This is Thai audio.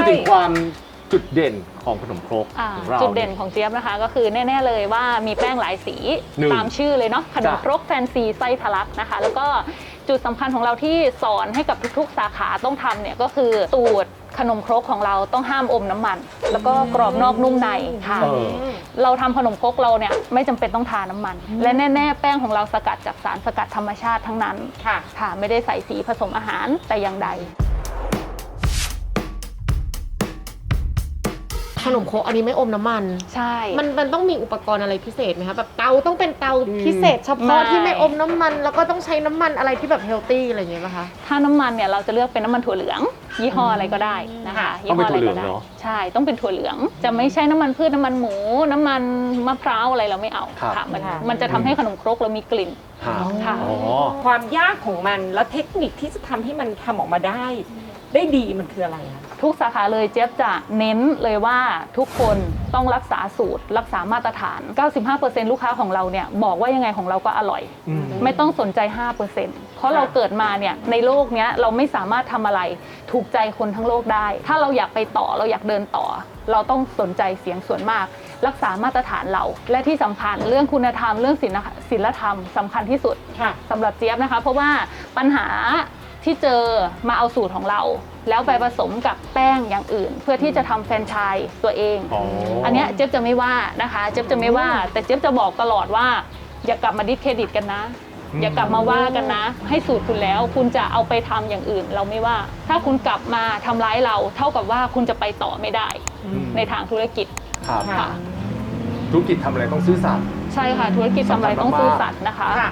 พูดถึงความจุดเด่นของขนมครกอ่าของเรา จุดเด่นของเจี๊ยบนะคะ ก็คือแน่ ๆ เลยว่ามีแป้งหลายสีหนึ่งตามชื่อเลยเนาะขนมจ้ะ ครกแฟนซีไส้ทะลักนะคะ แล้วก็จุดสำคัญของเราที่สอนให้กับทุกๆ สาขาต้องทำเนี่ยก็คือสูตรขนมครกของเราต้องห้ามอมน้ำมัน แล้วก็กรอบนอกนุ่มในค่ะ เออ เราทำขนมครกเราเนี่ยไม่จำเป็นต้องทาน้ำมัน และแน่ ๆ แป้งของเราสกัดจากสารสกัดธรรมชาติทั้งนั้นค่ะ ค่ะ ไม่ได้ใส่สีผสมอาหารแต่อย่างใด ขนมโครกอันนี้ไม่อมน้ำมัน ใช่ มันมันต้องมีอุปกรณ์อะไรพิเศษไหมคะแบบเตาต้องเป็นเตาพิเศษเฉไม่พาะที่ไม่อมน้ำมัน แล้วก็ต้องใช้น้ำมันอะไรที่แบบเฮลตี้อะไรอย่างเงี้ยป่ะคะ ถ้าน้ำมันเนี่ยเราจะเลือกเป็นน้ำมันถั่วเหลือง ยี่ห้ออะไรก็ได้นะคะต้องเป็นถั่วเหลืองยี่ห้เนอะ ใช่ต้องเป็นถั่วเหลือง จะไม่ใช่น้ำมันพืชน้ำมันหมู น้ำมันมะพร้าวอะไรเราไม่เอาครับ ค่ะมันค่ะ มันจะทำให้ขนมครกเรามีกลิ่นค่ะค่ะ อ๋อ ความยากของมันแล้วเทคนิคที่จะทำให้มันทำออกมาได้ ได้ดีมันคืออะไรคะ ทุกสาขาเลยเจี๊ยบจะเน้นเลยว่าทุกคนต้องรักษาสูตร รักษามาตรฐาน 95%ลูกค้าของเราเนี่ยบอกว่ายังไงของเราก็อร่อย อืม ไม่ต้องสนใจ 5%เพราะเราเกิดมาเนี่ยในโลกเนี้ยเราไม่สามารถทำอะไรถูกใจคนทั้งโลกได้ ถ้าเราอยากไปต่อเราอยากเดินต่อ เราต้องสนใจเสียงส่วนมาก รักษามาตรฐานเรา และที่สำคัญเรื่องคุณธรรมเรื่องศีลศีลธรรมสำคัญที่สุด ค่ะ สำหรับเจี๊ยบนะคะ เพราะว่าปัญหา ที่เจอมาเอาสูตรของเรา แล้วไปผสมกับแป้งอย่างอื่น เพื่อที่จะทำแฟรนไชส์ตัวเองอ๋ออัอันเนี้ยเจี๊ยบจะไม่ว่านะคะ เจี๊ยบจะไม่ว่า แต่เจี๊ยบจะบอกตลอดว่า อย่ากลับมาดิสเครดิตกันนะอย่ากลับมาว่ากันนะ ให้สูตรคุณแล้ว คุณจะเอาไปทำอย่างอื่น เราไม่ว่า ถ้าคุณกลับมาทำร้ายเรา เท่ากับว่าคุณจะไปต่อไม่ได้อืมในทางธุรกิจครับค่ะ ธุรกิจทำอะไรต้องซื่อสัตย์ ใช่ค่ะ ธุรกิจทำอะไรต้องซื่อสัตย์นะคะ ค่ะ